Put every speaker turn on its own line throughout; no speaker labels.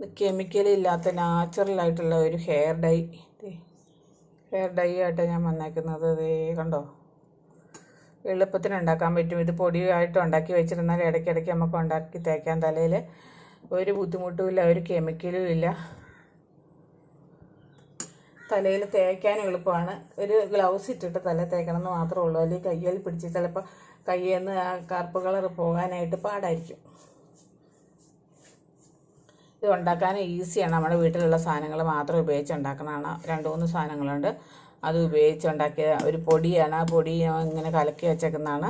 Chemical ഇല്ലാത്ത നാച്ചുറലായിട്ടുള്ള ഒരു hair dye hair dye ആയിട്ട് ഞാൻ വന്നേക്കുന്നത്. അതേ കണ്ടോ? എളുപ്പത്തിന് ഉണ്ടാക്കാൻ പറ്റും. ഇത് പൊടിയായിട്ട് ഉണ്ടാക്കി വെച്ചിരുന്നാൽ ഇടയ്ക്കിടയ്ക്ക് നമുക്ക് ഉണ്ടാക്കി തേക്കാൻ തലയിൽ ഒരു ബുദ്ധിമുട്ടുമില്ല ഒരു കെമിക്കലും ഇല്ല. തലയിൽ തേക്കാൻ എളുപ്പമാണ്. ഒരു ഗ്ലൗസ് ഇട്ടിട്ട് തല തേക്കണം എന്ന് മാത്രമേ ഉള്ളൂ. അല്ലെങ്കിൽ കയ്യിൽ പിടിച്ച് ചിലപ്പോൾ കയ്യിൽ നിന്ന് ആ കറുപ്പ് കളർ പോകാനായിട്ട് പാടായിരിക്കും. ഇത് ഉണ്ടാക്കാൻ ഈസിയാണ്. നമ്മുടെ വീട്ടിലുള്ള സാധനങ്ങൾ മാത്രം ഉപയോഗിച്ച് ഉണ്ടാക്കുന്നതാണ്. രണ്ട് മൂന്ന് സാധനങ്ങളുണ്ട്. അത് ഉപയോഗിച്ച് ഉണ്ടാക്കിയ ഒരു പൊടിയാണ്. ആ പൊടി ഇങ്ങനെ കലക്കി വെച്ചേക്കുന്നതാണ്.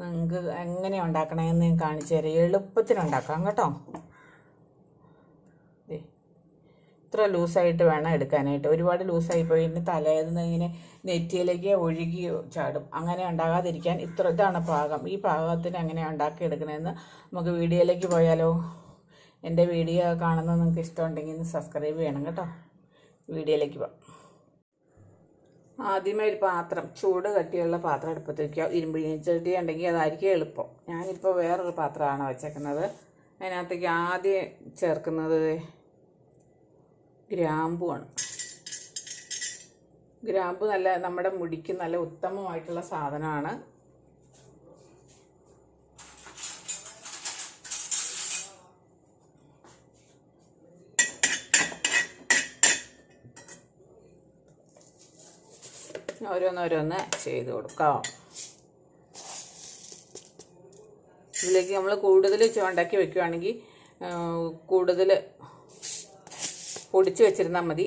നിങ്ങൾക്ക് എങ്ങനെ ഉണ്ടാക്കണമെന്ന് ഞാൻ കാണിച്ചു തരാം. എളുപ്പത്തിന് ഉണ്ടാക്കാം കേട്ടോ. ഇത്ര ലൂസായിട്ട് വേണം എടുക്കാനായിട്ട്. ഒരുപാട് ലൂസായി പോയി. ഇനി തലേന്ന് ഇങ്ങനെ നെറ്റിയിലേക്ക് ഒഴുകി ചാടും. അങ്ങനെ ഉണ്ടാകാതിരിക്കാൻ ഇത്ര ഇതാണ് പാകം. ഈ പാകത്തിന് എങ്ങനെ ഉണ്ടാക്കി എടുക്കണമെന്ന് നമുക്ക് വീഡിയോയിലേക്ക് പോയാലോ. എന്റെ വീഡിയോ കാണുന്നത് നിങ്ങൾക്ക് ഇഷ്ടമുണ്ടെങ്കിൽ ഒന്ന് സബ്സ്ക്രൈബ് ചെയ്യണം കേട്ടോ. വീഡിയോയിലേക്ക് പോകാം. ആദ്യമേ ഒരു പാത്രം ചൂട് കട്ടിയുള്ള പാത്രം അടുപ്പത്ത് വയ്ക്കുക ഇരുമ്പ് ചട്ടി ഉണ്ടെങ്കിൽ അതായിരിക്കും എളുപ്പം. ഞാനിപ്പോൾ വേറൊരു പാത്രമാണ് വെച്ചേക്കുന്നത്. അതിനകത്തേക്ക് ആദ്യം ചേർക്കുന്നത് ഗ്രാമ്പുവാണ് ഗ്രാമ്പു നല്ല നമ്മുടെ മുടിക്ക് നല്ല ഉത്തമമായിട്ടുള്ള സാധനമാണ്. ഓരോന്നോരോന്ന് ചെയ്ത് കൊടുക്കാം. ഇതിലേക്ക് നമ്മൾ കൂടുതൽ ചുവണ്ടാക്കി വെക്കുകയാണെങ്കിൽ കൂടുതൽ പൊടിച്ച് വെച്ചിരുന്നാൽ മതി.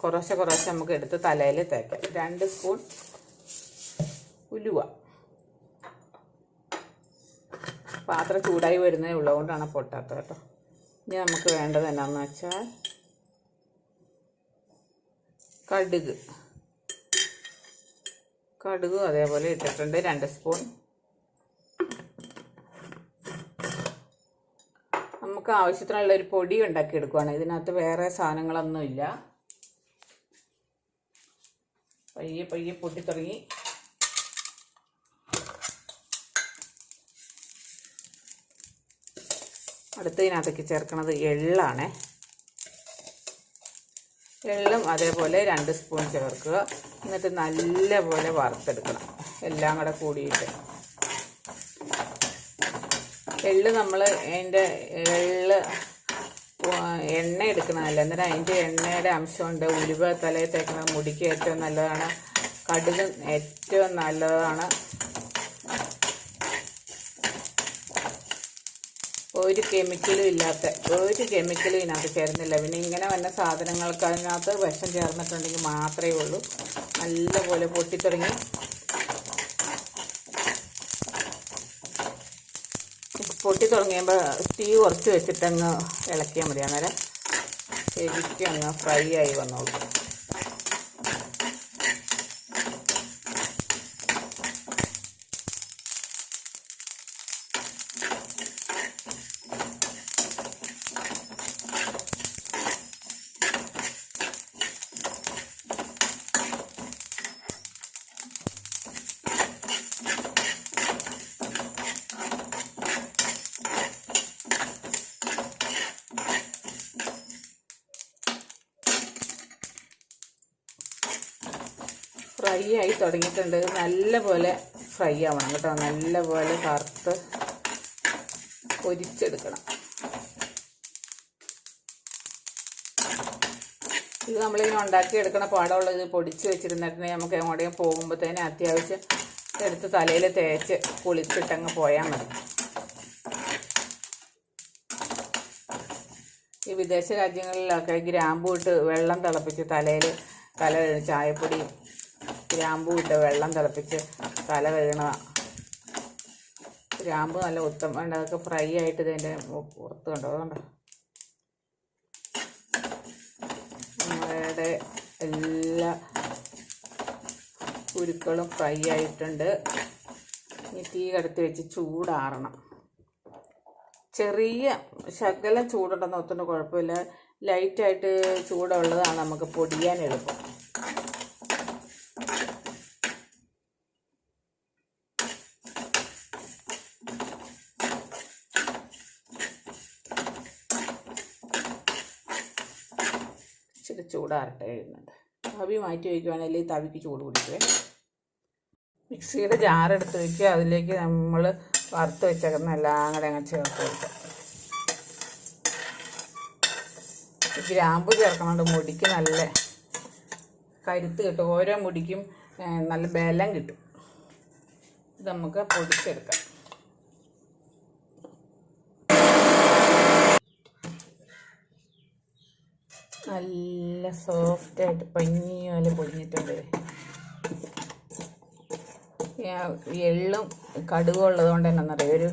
കുറേശ്ശെ കുറേശ്ശെ നമുക്ക് എടുത്ത് തലയിൽ തേക്കാം. രണ്ട് സ്പൂൺ ഉലുവ. പാത്രം ചൂടായി വരുന്നേ ഉള്ളതുകൊണ്ടാണ് പൊട്ടാത്തത് കേട്ടോ. ഇനി നമുക്ക് വേണ്ടത് എന്നാന്ന് വെച്ചാൽ കടുക്. കടുകും അതേപോലെ ഇട്ടിട്ടുണ്ട്. രണ്ട് സ്പൂൺ. നമുക്ക് ആവശ്യത്തിനുള്ള ഒരു പൊടി ഉണ്ടാക്കിയെടുക്കുവാണ് ഇതിനകത്ത് വേറെ സാധനങ്ങളൊന്നുമില്ല പയ്യെ പയ്യെ പൊട്ടിത്തുടങ്ങി അടുത്തതിനകത്തേക്ക് ചേർക്കുന്നത് എള്ളാണേ. എള്ളും അതേപോലെ രണ്ട് സ്പൂൺ ചേർക്കുക. എന്നിട്ട് നല്ലപോലെ വറുത്തെടുക്കണം. എല്ലാം കൂടെ കൂടിയിട്ട്. എള്ള് നമ്മൾ അതിന്റെ എള്ള് എണ്ണ എടുക്കണമല്ല എന്നിട്ട് അതിന്റെ എണ്ണയുടെ അംശമുണ്ട്. ഉലുവ തലയിൽ തേക്കണം മുടിക്ക് ഏറ്റവും നല്ലതാണ്. കടുക് ഏറ്റവും നല്ലതാണ്. ഒരു കെമിക്കലും ഇല്ലാത്ത ഒരു കെമിക്കലും ഇതിനകത്ത് ചേരുന്നില്ല പിന്നെ ഇങ്ങനെ വന്ന സാധനങ്ങൾക്ക് അതിനകത്ത് വിഷം ചേർന്നിട്ടുണ്ടെങ്കിൽ മാത്രമേ ഉള്ളൂ. നല്ലപോലെ പൊട്ടിത്തുടങ്ങി. പൊട്ടി തുടങ്ങിയപ്പോൾ തീ കുറച്ച് വെച്ചിട്ടങ്ങ് ഇളക്കിയാൽ മതി. അന്നേരം ശരിക്കും അങ്ങ് ഫ്രൈ ആയി വന്നോളൂ. ഫ്രൈ ആയി തുടങ്ങിയിട്ടുണ്ട്. നല്ലപോലെ ഫ്രൈ ആവണം കേട്ടോ. നല്ലപോലെ കറുത്ത് പൊരിച്ചെടുക്കണം. ഇത് നമ്മളിങ്ങനെ ഉണ്ടാക്കിയെടുക്കണ പാടമുള്ളത് പൊടിച്ച് വെച്ചിരുന്നിട്ടുണ്ടെങ്കിൽ നമുക്ക് എങ്ങോട്ടേയും പോകുമ്പോൾ തന്നെ അത്യാവശ്യം എടുത്ത് തലയിൽ തേച്ച് കുളിച്ചിട്ടങ്ങ് പോയാൽ മതി. ഈ വിദേശ രാജ്യങ്ങളിലൊക്കെ ഗ്രാമ്പു ഇട്ട് വെള്ളം തിളപ്പിച്ച് തലയിൽ തല ചായപ്പൊടിയും ചായപ്പൊടി ഗ്രാമ്പൂ ഇട്ട് വെള്ളം തിളപ്പിച്ച് തല കഴുകണതാണ് ഗ്രാമ്പ് നല്ല ഉത്തം വേണ്ട അതൊക്കെ ഫ്രൈ ആയിട്ട് ഇതിന്റെ പുറത്ത് കണ്ടോ? അതുകൊണ്ട് നമ്മളുടെ എല്ലാ കുരുക്കളും ഫ്രൈ ആയിട്ടുണ്ട്. ഇനി തീ കടത്തി വെച്ച് ചൂടാറണം. ചെറിയ ശകലം ചൂടുണ്ടെന്ന് ഒത്തിരി കുഴപ്പമില്ല. ലൈറ്റായിട്ട് ചൂടുള്ളതാണ് നമുക്ക് പൊടിയാൻ എളുപ്പം. ഇച്ചിരി ചൂടാറട്ടെ എഴുന്നുണ്ട് തവി മാറ്റി വയ്ക്കുവാണെങ്കിൽ തവിക്ക് ചൂട് പിടിക്കുവേ. മിക്സിയുടെ ജാറെടുത്ത് വയ്ക്കുക അതിലേക്ക് നമ്മൾ വറുത്ത് വെച്ചേക്കുന്ന എല്ലാം കൂടെ അങ്ങ് ചേർത്ത് കൊടുക്കുക ഗ്രാമ്പു ചേർക്കണോണ്ട് മുടിക്ക് നല്ല കരുത്ത് കിട്ടും. ഓരോ മുടിക്കും നല്ല ബലം കിട്ടും. ഇത് നമുക്ക് പൊടിച്ചെടുക്കാം. നല്ല സോഫ്റ്റായിട്ട് പഞ്ഞി പോലെ പൊടിഞ്ഞിട്ടുണ്ട് എള്ളും കടുകും ഉള്ളത് കൊണ്ട് എന്നറിയാം ഒരു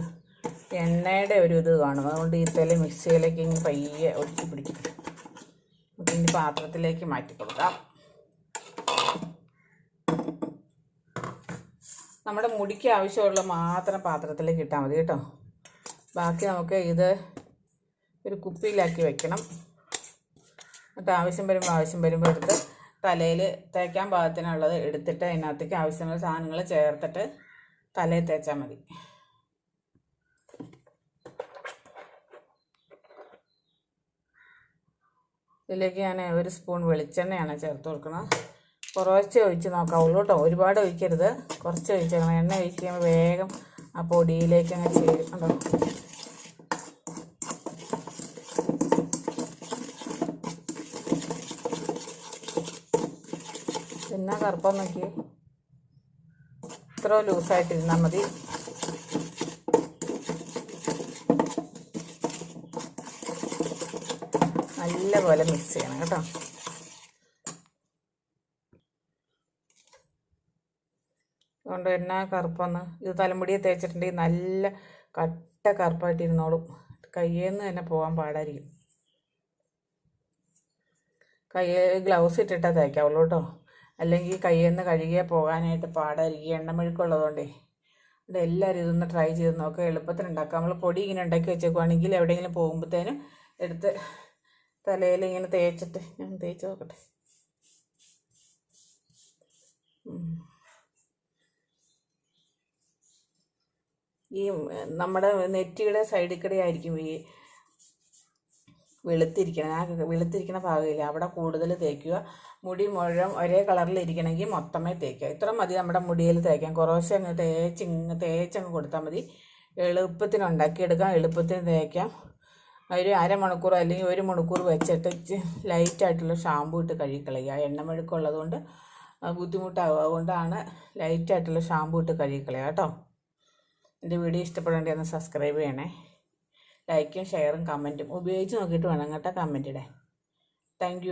എണ്ണയുടെ ഒരു ഇത് കാണും. അതുകൊണ്ട് ഈ തല മിക്സിയിലേക്ക് ഇനി പയ്യെ ഒഴിച്ചു പിടിക്കും. നമുക്ക് ഇനി പാത്രത്തിലേക്ക് മാറ്റി കൊടുക്കാം. നമ്മുടെ മുടിക്ക് ആവശ്യമുള്ള മാത്രം പാത്രത്തിലേക്ക് ഇട്ടാൽ മതി കേട്ടോ. ബാക്കി നമുക്ക് ഇത് ഒരു കുപ്പിയിലാക്കി വെക്കണം. എന്നിട്ട് ആവശ്യം വരുമ്പോൾ ആവശ്യം വരുമ്പോൾ എടുത്ത് തലയിൽ തേക്കാൻ പാകത്തിനുള്ളത് എടുത്തിട്ട് അതിനകത്തേക്ക് ആവശ്യമുള്ള സാധനങ്ങൾ ചേർത്തിട്ട് തലയിൽ തേച്ചാൽ മതി. ഇതിലേക്ക് ഞാൻ ഒരു സ്പൂൺ വെളിച്ചെണ്ണയാണ് ചേർത്ത് കൊടുക്കുന്നത്. കുറച്ച് ഒഴിച്ച് നോക്കാവുള്ളൂ കേട്ടോ ഒരുപാട് ഒഴിക്കരുത്. കുറച്ച് ഒഴിച്ചേക്കണം. എണ്ണ ഒഴിക്കുമ്പോൾ വേഗം ആ പൊടിയിലേക്ക് അങ്ങ് ചേരും പിന്നെ കറുപ്പം നോക്കി ഇത്ര ലൂസായിട്ടിരുന്നാൽ മതി. നല്ലപോലെ മിക്സ് ചെയ്യണം കേട്ടോ. അതുകൊണ്ട് എന്നാ കറുപ്പെന്ന് ഇത് തലമുടിയെ തേച്ചിട്ടുണ്ടെങ്കിൽ നല്ല കട്ട കറുപ്പായിട്ട് ഇരുന്നോളും കയ്യേന്ന് തന്നെ പോകാൻ പാടായിരിക്കും. കയ്യിൽ ഗ്ലൗസ് ഇട്ടിട്ടാ തേക്കാവുള്ളൂ കേട്ടോ. അല്ലെങ്കിൽ കയ്യിൽ നിന്ന് കഴുകിയാൽ പോകാനായിട്ട് പാടായിരിക്കും. എണ്ണമെഴുക്കുള്ളതുകൊണ്ടേ അത് എല്ലാവരും ഇതൊന്ന് ട്രൈ ചെയ്ത് നോക്കുക. എളുപ്പത്തിൽ ഉണ്ടാക്കാം. നമ്മൾ പൊടി ഇങ്ങനെ ഉണ്ടാക്കി വെച്ചേക്കുവാണെങ്കിൽ എവിടെയെങ്കിലും പോകുമ്പോഴത്തേനും എടുത്ത് തലയിൽ ഇങ്ങനെ തേച്ചിട്ട് ഞാൻ തേച്ച് നോക്കട്ടെ. ഈ നമ്മുടെ നെറ്റിയുടെ സൈഡിൽ കൂടെ ആയിരിക്കും ഈ വെളുത്തിരിക്കണം. ആ വെളുത്തിരിക്കണ ഭാഗമില്ല. അവിടെ കൂടുതൽ തേക്കുക. മുടി മുഴുവൻ ഒരേ കളറിൽ ഇരിക്കണമെങ്കിൽ മൊത്തമേ തേക്കുക. ഇത്ര മതി നമ്മുടെ മുടിയിൽ തേക്കാൻ. കുറേശ്ശെ അങ്ങ് തേച്ച് ഇങ്ങ് തേച്ചങ്ങ് കൊടുത്താൽ മതി. എളുപ്പത്തിന് ഉണ്ടാക്കിയെടുക്കാം. എളുപ്പത്തിന് തേക്കാം. ഒരു അരമണിക്കൂർ അല്ലെങ്കിൽ ഒരു മണിക്കൂർ വെച്ചിട്ട് ലൈറ്റായിട്ടുള്ള ഷാമ്പു ഇട്ട് കഴുകിക്കളയുക. എണ്ണമെഴുക്കുള്ളത് കൊണ്ട് ബുദ്ധിമുട്ടാവുക അതുകൊണ്ടാണ് ലൈറ്റായിട്ടുള്ള ഷാമ്പു ഇട്ട് കഴുകിക്കളയുക. കേട്ടോ? എന്റെ വീഡിയോ ഇഷ്ടപ്പെടേണ്ടി ഒന്ന് സബ്സ്ക്രൈബ് ചെയ്യണേ. ലൈക്കും ഷെയറും കമന്റും ഉപയോഗിച്ച് നോക്കിയിട്ട് വേണം കേട്ടോ കമന്റ് ഇടാൻ താങ്ക്